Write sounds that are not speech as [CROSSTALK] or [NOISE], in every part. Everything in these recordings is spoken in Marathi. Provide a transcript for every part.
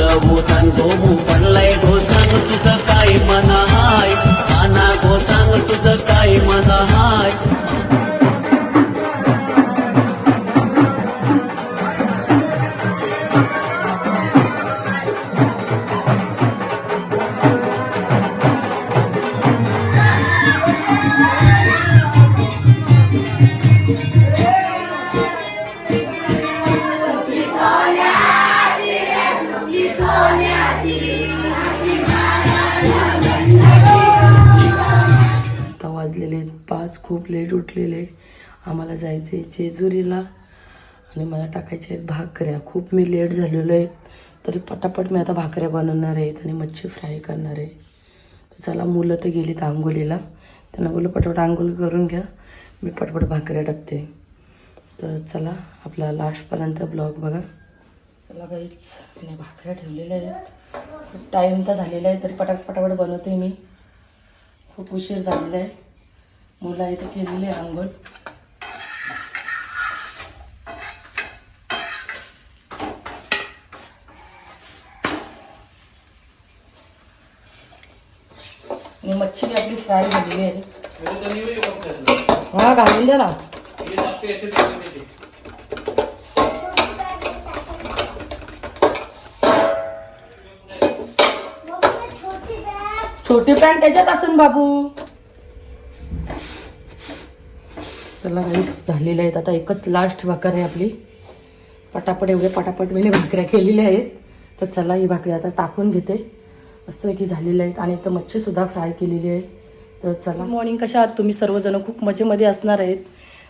गो सांगो मू पडलाय आम्हाला जायचं आहे जेजुरीला आणि मला टाकायचे आहेत भाकऱ्या. खूप मी लेट झालेलो आहे. तरी पटापट मी आता भाकऱ्या बनवणार आहेत आणि मच्छी फ्राय करणार आहे. तर चला मुलं तर गेलीत आंघोलीला त्यांना बोललं पटापट आंघोळ करून घ्या. मी पटपट भाकऱ्या टाकते. तर चला आपला लास्टपर्यंत ब्लॉग बघा. चला काहीच मी भाकऱ्या ठेवलेल्या आहेत. खूप टाईम तर झालेला आहे तरी पटापट पटापट बनवते मी. खूप उशीर झालेला आहे. मुलं इथे केलेली आहे आंघोळ आणि मच्छी बी आपली फ्राय झालेली आहे. हा घालून द्या ना. छोटी पॅन्ट त्याच्यात असेल बाबू. चला काहीच झालेल्या आहेत आता एकच लास्ट भाकर आहे आपली. पटापट एवढे पटापट मी भाकऱ्या केलेल्या आहेत. तर चला ही भाकरी आता टाकून घेते. असं की झालेल्या आहेत आणि इथं मच्छीसुद्धा फ्राय केलेली आहे. तर चला. मॉर्निंग कशा आहात तुम्ही? सर्वजण खूप मजेमध्ये असणार आहेत.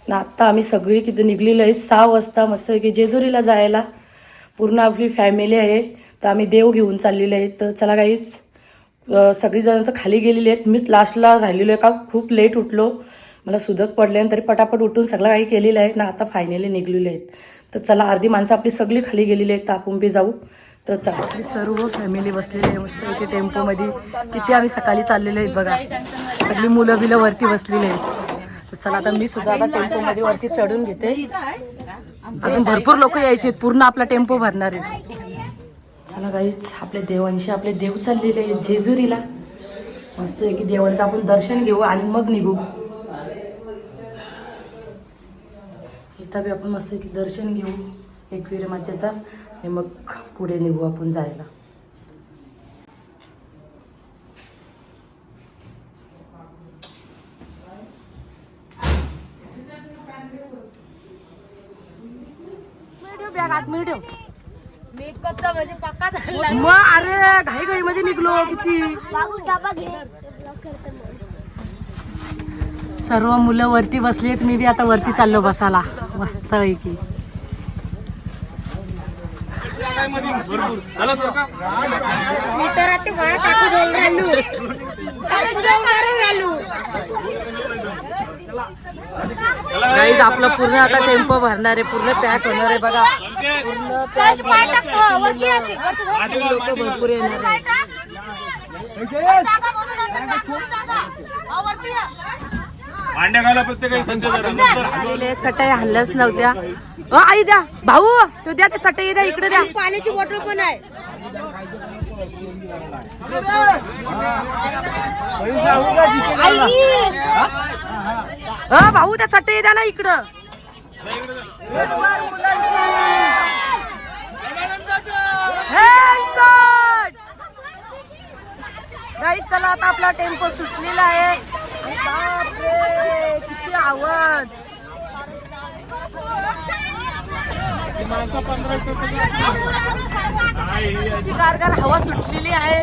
ना आत्ता आम्ही सगळी किती निघलेलो आहे. सहा वाजता मस्त की जेजुरीला जायला पूर्ण आपली फॅमिली आहे. तर आम्ही देव घेऊन चाललेले आहेत. तर चला काहीच सगळीजण तर खाली गेलेली आहेत. मीच लास्टला राहिलेलो आहे का? खूप लेट उठलो. मला सुदत पडले आणि तरी पटापट उठून सगळं काही केलेलं आहे. ना आता फायनली निघलेले आहेत. तर चला अर्धी माणसं आपली सगळी खाली गेलेली आहेत. तर आपण बी जाऊ. तर चला. सर्व फॅमिली बसलेली आहे मस्त इथे टेम्पोमध्ये. किती आम्ही सकाळी चाललेले आहेत बघा. सगळी मुलं बिलं वरती बसलेली आहेत. तर चला आता मी सुद्धा आता टेम्पोमध्ये वरती चढून घेते. अजून भरपूर लोक यायचे आहेत. पूर्ण आपला टेम्पो भरणार आहे. चला काहीच आपले देवांशी आपले देव चाललेले आहेत जेजुरीला. मस्त आहे की देवांचं आपण दर्शन घेऊ आणि मग निघू. इथं बी आपण मस्त आहे की दर्शन घेऊ. एकविरे मातेचा आणि मग पुढे निघू आपण जायला. बॅग ठेव मेकअपचा म्हणजे पक्का झाला. मग अरे घाई घाई मध्ये निघलो किती? सर्व मुलं वरती बसली आहेत मी बी आता वरती चाललो बसायला. मस्त पैकी मी तर आता वर टाकू जाऊन राहिलो. टाकू जाऊन राहिलो. गाईज आपलं पूर्ण आता टेम्पो भरणार आहे. पूर्ण पॅक होणार आहे बघा. पूर्ण पॅक लोक भरपूर येणार आहे चटई हल्ल्याच नव्हत्या. अ, आई द्या. भाऊ तो द्या ते चटई द्या इकडे द्या. पाण्याची बॉटल पण आहे. अ भाऊ त्या चटई द्या ना इकडं. गाई चला आता आपला टेम्पो सुटलेला आहे. बापरे, किती आवाज. किती गारगार हवा सुटलेली आहे.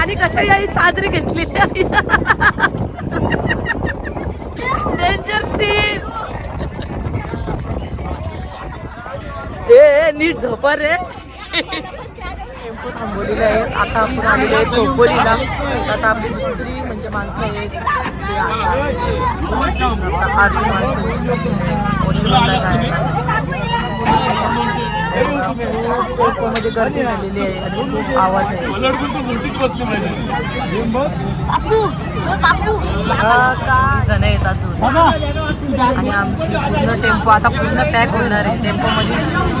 आणि कसं याही चादरी घेतलेली आहे? डेंजर सीन ए नीट झोपा रे. टेम्पो थांबवलेले आहेत आता आपण आलेलो आहे चौपोलीला. आता आपली दुसरी म्हणजे माणसं आहेत. ते आर्मी माणसं वॉशरूमला जायला. मध्ये गर्दी झालेली आहे आणि खूप आवाज आहे जण येत अजून आणि आमची पूर्ण टेम्पो आता पूर्ण पॅक होणार आहे टेम्पोमध्ये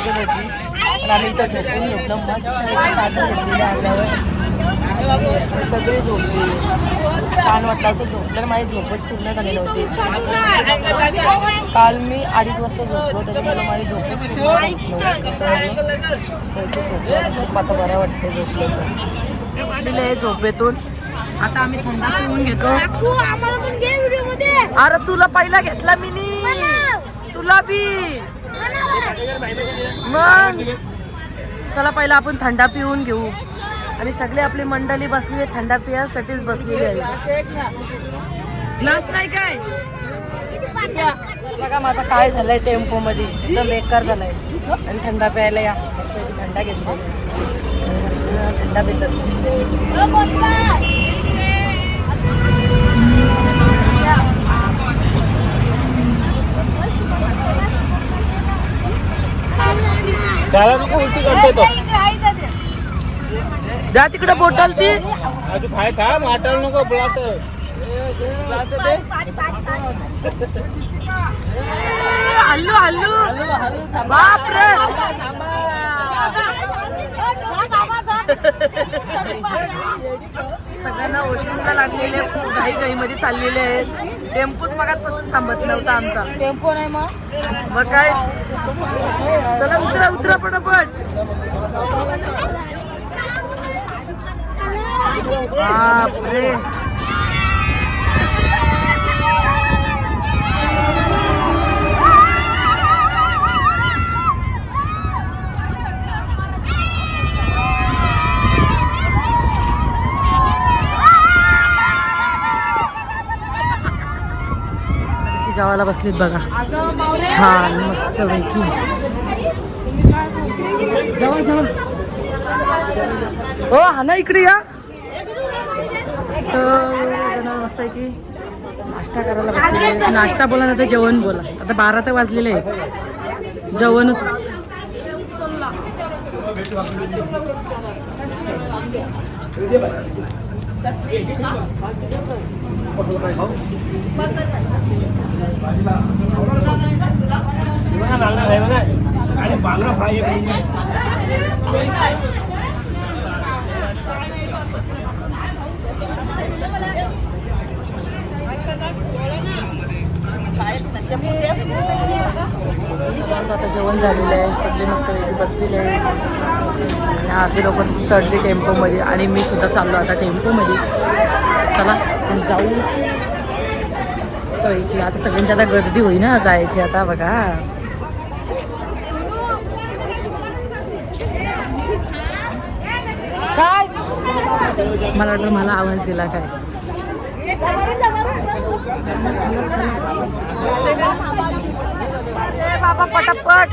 लागत होती. पण आम्ही इथं झोपून घेतलं. मस्त साधं घेतलेलं अंगावर सगळे झोपले छान वाटलं. असं झोपलं माझी झोपच पूर्ण झाली नव्हती काल मी अडीच वाजता झोपलो त्याच्यामुळे माझी झोपच झोपलं. खूप आता बरं वाटतं झोपलं झोपेतून. आता आम्ही थंडा पिऊन घेतो. अरे तुला पहिला घेतला मी तुला बी. मग चला पहिला आपण थंडा पिऊन घेऊ. आणि सगळे आपली मंडळी बसली थंडा पियासाठीच बसलेली आहे नाच नाही काय? बघा माझा काय झालंय टेम्पो मध्ये एकदम बेकार झालाय. आणि थंडा प्यायला या. थंडा घेतला थंडा पितात. त्याला नको उलटी करते तो? जा तिकडे बोटल ती. तू खाय खा वाटायला नको ब्लाट. हल्लू हल्लू. बाप रे सगळ्यांना वॉशरूमला लागलेले घाई घाई मध्ये चाललेले आहेत. टेम्पोच मगातपासून थांबत नव्हता आमचा. टेम्पो नाही मग? मग काय? चला उतरा उतरा पटापट. बापरे. कशी जेवायला बसलीत बघा. छान मस्त पैकी जेवा जेवा. हो हा ना इकडे या. मस्त आहे की नाश्ता करायला बसले नाश्ता बोला ना तर जेवण बोला. आता बारा तर वाजलेले आहे जेवणच. बांगडा फ्राय आता जेवण झालेलं आहे सगळे मस्त बसलेले आहे आणि अर्धे लोक चढले टेम्पोमध्ये आणि मी सुद्धा चाललो आता टेम्पोमध्ये. चला. आपण जाऊ. की आता सगळ्यांची आता गर्दी होई ना जायची आता बघा. काय? मला वाटलं मला आवाज दिला काय. बाबा पटापट.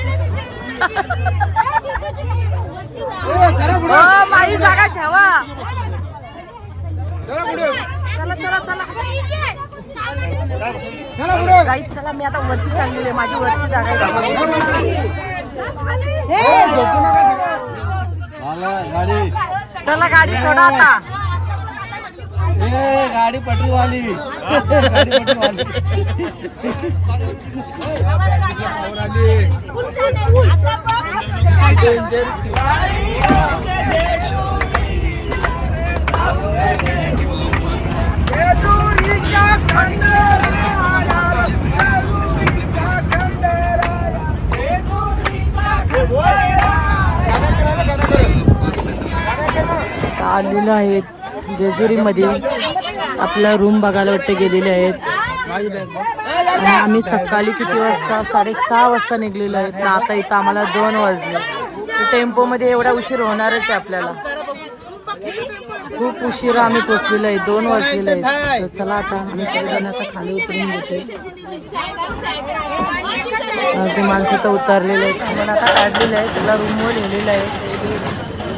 हो माई जागा ठेवा. चला चला. चला गाईत चला मी आता वरती चाललेली आहे माझी वरची जागा आहे. गाडी. चला गाडी सोडा आता. ए गाडी पटरीवाली गाडी पटरीवाली आलेलो आहेत जेजुरीमध्ये. आपला रूम बघायला वाटते गेलेले आहेत. आणि आम्ही सकाळी किती वाजता? साडेसहा वाजता निघलेलो आहेत आता इथं आम्हाला दोन वाजले. टेम्पोमध्ये एवढा उशीर होणारच आहे आपल्याला. खूप उशिरा आम्ही पोचलेलो आहे. दोन वाजलेले आहे तर चला आता आम्ही सगळेजण आता खाली उतरून घेतोय ते माणसं तर उतरलेले आहेत. सामान आता काढलेलं आहे त्याला रूमवर लिहिलेलं आहे.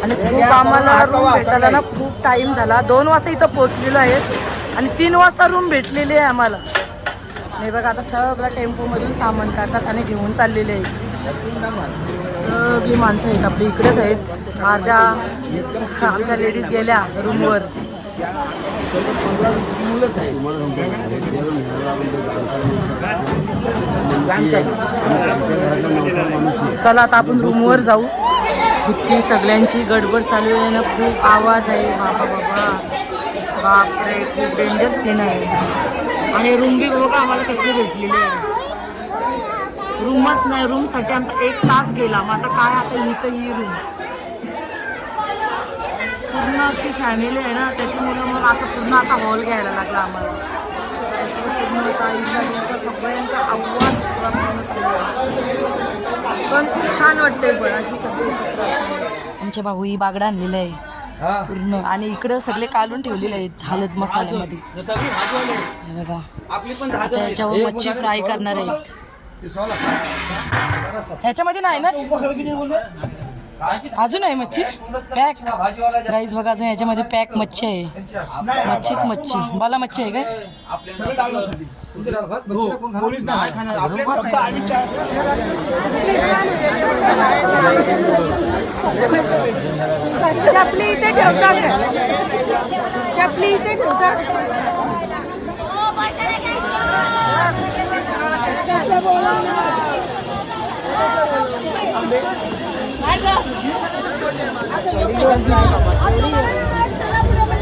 आणि खूप आम्हाला रूम भेटायला ना खूप टाईम झाला. दोन वाजता इथं पोचलेलो आहे. आणि तीन वाजता रूम भेटलेली आहे आम्हाला. नाही बघा आता सगळं टेम्पोमधून सामान काढतात आणि घेऊन चाललेले आहे सगळी माणसं आहेत आपली इकडेच आहेत. अर्ध्या आमच्या लेडीज गेल्या रूमवर चला आता आपण रूमवर जाऊ. इतकी सगळ्यांची गडबड चालू आहे ना खूप आवाज आहे. बाबा बाबा. बापरे खूप डेंजर सीन आहे. आणि रूम बी बघा आम्हाला कसली भेटलेली आहे. रूमच नाही रूमसाठी आमचा एक तास गेला. मग आता काय आता इथं ही रूम पूर्ण अशी फॅमिली आहे ना त्याच्यामुळे मग असं पूर्ण असा हॉल घ्यायला लागला आम्हाला. पूर्ण आता सगळ्यांचा. पण खूप छान वाटतंय पण अशी सगळी आमच्या भाऊ ही बागडा आणलेलं आहे. पूर्ण. आणि इकडं सगळे काढून ठेवलेले आहेत हळद मसाल्यामध्ये. हे बघा. आता याच्यावर मच्छी फ्राय करणार आहेत. ह्याच्यामध्ये नाही ना? अजून आहे मच्छी? पॅक राईस बघा अजून याच्यामध्ये पॅक मच्छी आहे. मच्छीच मच्छी. बाला मच्छी आहे काय? चपली इथे ठेवतात. चपली इथे ठेवतात.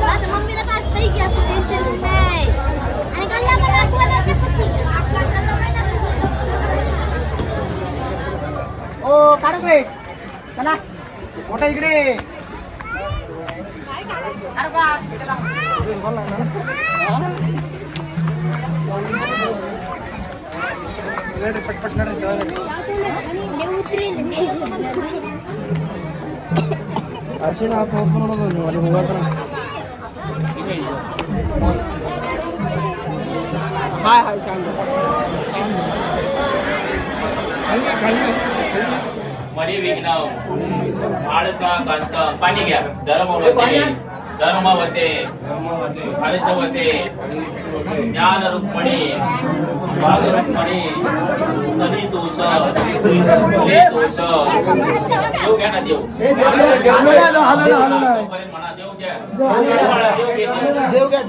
आता मम्मीला काय असतंय की असं टेन्शन नाही आणि कल्ला मला आठवलं ते पती आपला कल्ला ओ काढू दे चला मोठा इकडे काढू का? ಹೇಳ್ರಿ ಪಟ್ ಪಟ್ ನಡ್ರಿ ಅರ್ಶಿನ ಹಾಕಿ ನೋಡೋದು ನಾವು ಧರ್ಮವತೆ ಧರ್ಮವತೆ ಹರಿಸವತೆ ಜ್ಞಾನ ರುಕ್ಮಣಿ कधी तोष फुले तोष देव घ्या ना देव. म्हणा देव घ्या. देव घ्या?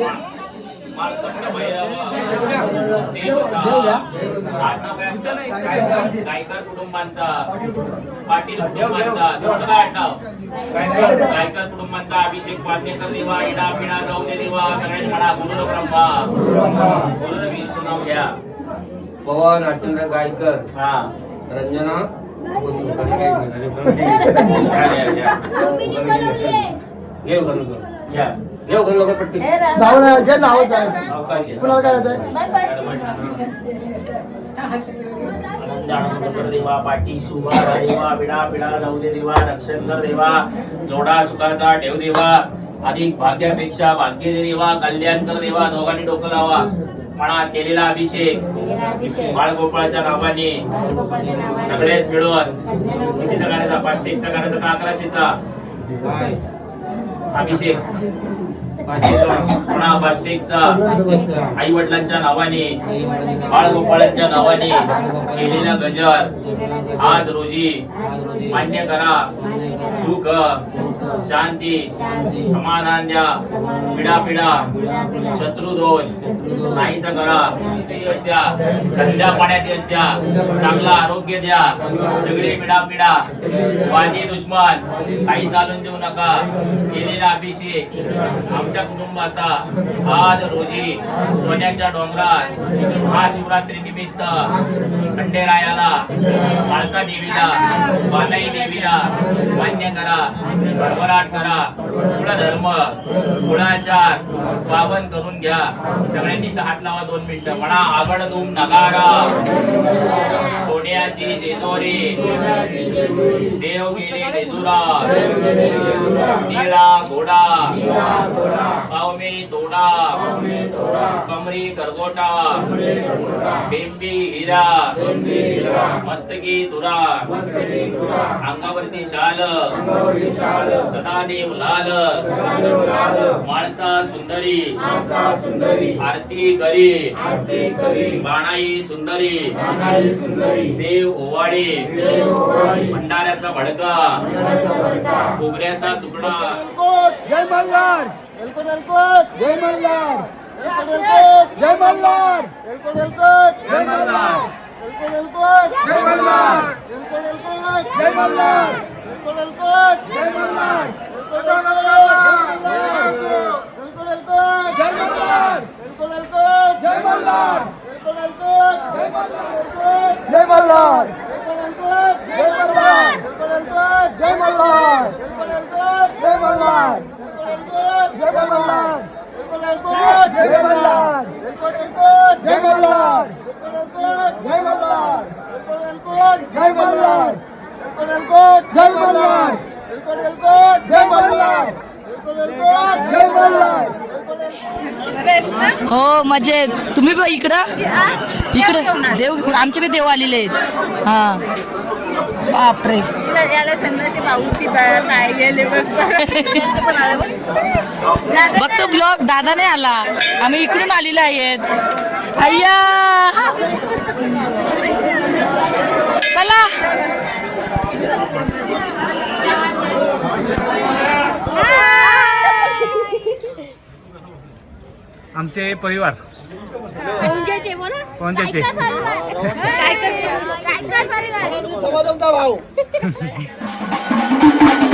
गायकर कुटुंबांचा पाटील कुटुंबांचा गायकर. कुटुंबांचा अभिषेक पाटणेकर देवा इडा पिडा जाऊ दे देवा सगळ्यांनी म्हणा गुरु ब्रह्मा. गुरु विष्णू नाव घ्या. पवन अटुंद्र गायकर. हा. रंजना. घेऊ घालून घ्या. घेऊ लवकर पट्टी? नाव कुणाला काय देवा पाठी सुभा देवा बिडा बिडा जाऊ दे देवा रक्षण कर देवा जोडा सुखाचा ठेव देवा अधिक भाग्यापेक्षा भाग्य देवा कल्याण कर देवा दोघांनी डोकं लावा. म्हणा केलेला अभिषेक बाळगोपाळच्या नावाने. सगळ्यात मिळून. कितीचा करायचा पाचशेचा करायचा का अकराशेचा? अभिषेक. पाचशेचा आई वडिलांच्या नावाने. बाळगोपाळांच्या नावाने. केलेला गजर. आज रोजी मान्य करा. सुख. शांती समाधान द्या पिढा पिढा शत्रू दोष नाहीसा करा यश द्या धंद्या पाण्यात यश द्या चांगला आरोग्य द्या सगळे पिढा पिढा वादी दुश्मन काही चालून देऊ नका केलेला अभिषेक आमच्या कुटुंबाचा आज रोजी सोन्याच्या डोंगरात महाशिवरात्री निमित्त खंडेरायाला माळसा देवीला बालाई देवीला मान्य करा. भरभराट करा कुळधर्म कुळाचार पावन करून घ्या. सगळ्यांनी हात लावा दोन मिनिटं. म्हणा आगड धूम नगारा सोन्याची जेजोरी. देव गेले लेजुरा निळा घोडा. पावमे तोडा. कमरी करगोटा. बिंबी हिरा. मस्तकी तुरा. अंगावरती शाल. सदादेव लाल. माणसा सुंदर. सुंदरी। सुंदरी। आरती करी। आरती करी। बाणाई सुंदरी। बाणाई सुंदरी। देव ओवाडे देव ओवाडे भंडाऱ्याचा भडका। भंडाऱ्याचा तुकडा। जय मल्हार। वेलकम वेलकम जय मल्हार। जय मल्हार। वेलकम वेलकम जय मल्हार। वेलकम वेलकम जय मल्हार। वेलकम वेलकम जय मल्हार। मल्हार. जय मल्हार. जय मल्हार. जय मल्हार. जय मल्हार. जय मल्हार. जय मल्हार. जय मल्हार. जय मल्हार. जय मल्हार. जय मल्हार जय मल्हार हो मजेत. तुम्ही बघ इकडं? इकडं. देव आमचे बी देव आलेले आहेत. हा. बापरे. याला भाऊची गेले बघतो ब्लॉग. दादा नाही आला. आम्ही इकडून आलेले आहेत. अय्या! चला. आमचे परिवार. पंचायचे भाऊ. [LAUGHS]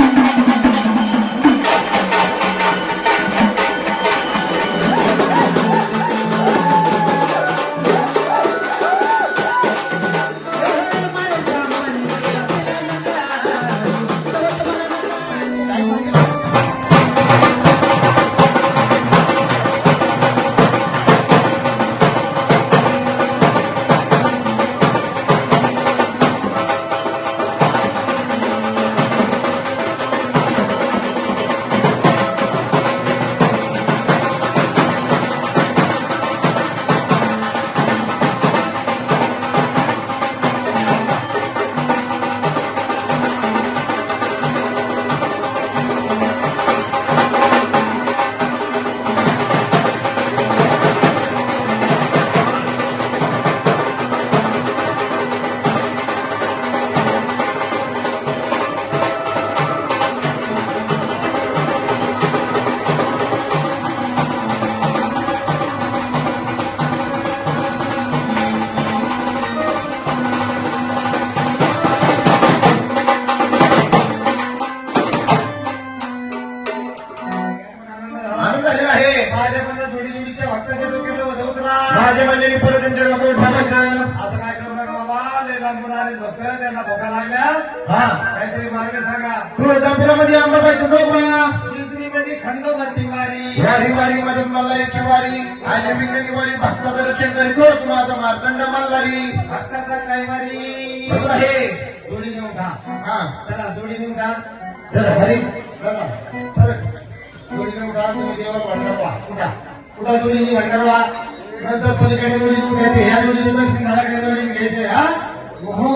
भाजपने परत त्यांच्या डोक्यावर ठेवायचं. असं काय करू नका बाबा. लय लांबून आले भक्त त्यांना भोका लागल्या. हा. काहीतरी मार्ग सांगा. तुळजापुरामध्ये अंबाबाईचं झोपा मध्ये खंडोबाची वारी वारी वारी मध्ये मल्हारीची वारी आल्या मिंगणी वारी भक्ताचं रक्षण करीतोच माझा मार्तंड मल्हारी. भक्ताचा काय वारी बरोबर आहे. जोडी घेऊन खा. हा. चला जोडी घेऊन खा. चला हरी. चला. सरक तुम्ही भंडारवा. उठा उठा जोडीने भंडारवा? नंतर पलीकडे जोडीने घ्यायचे ह्या जोडीने तर सिंगाराकडे जोडीने घ्यायचे हा हो हो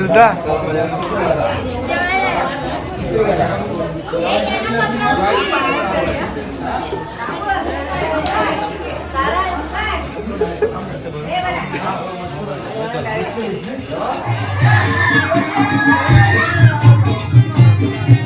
Sudah. Sudah. Thank you.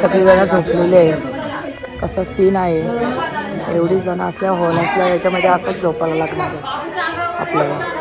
सगळीजणं सगळी जण झोपलेली आहे कसा सीन आहे? एवढी जण असल्या हॉल असल्या याच्यामध्ये असंच झोपायला लागणार आहे. आपल्याला.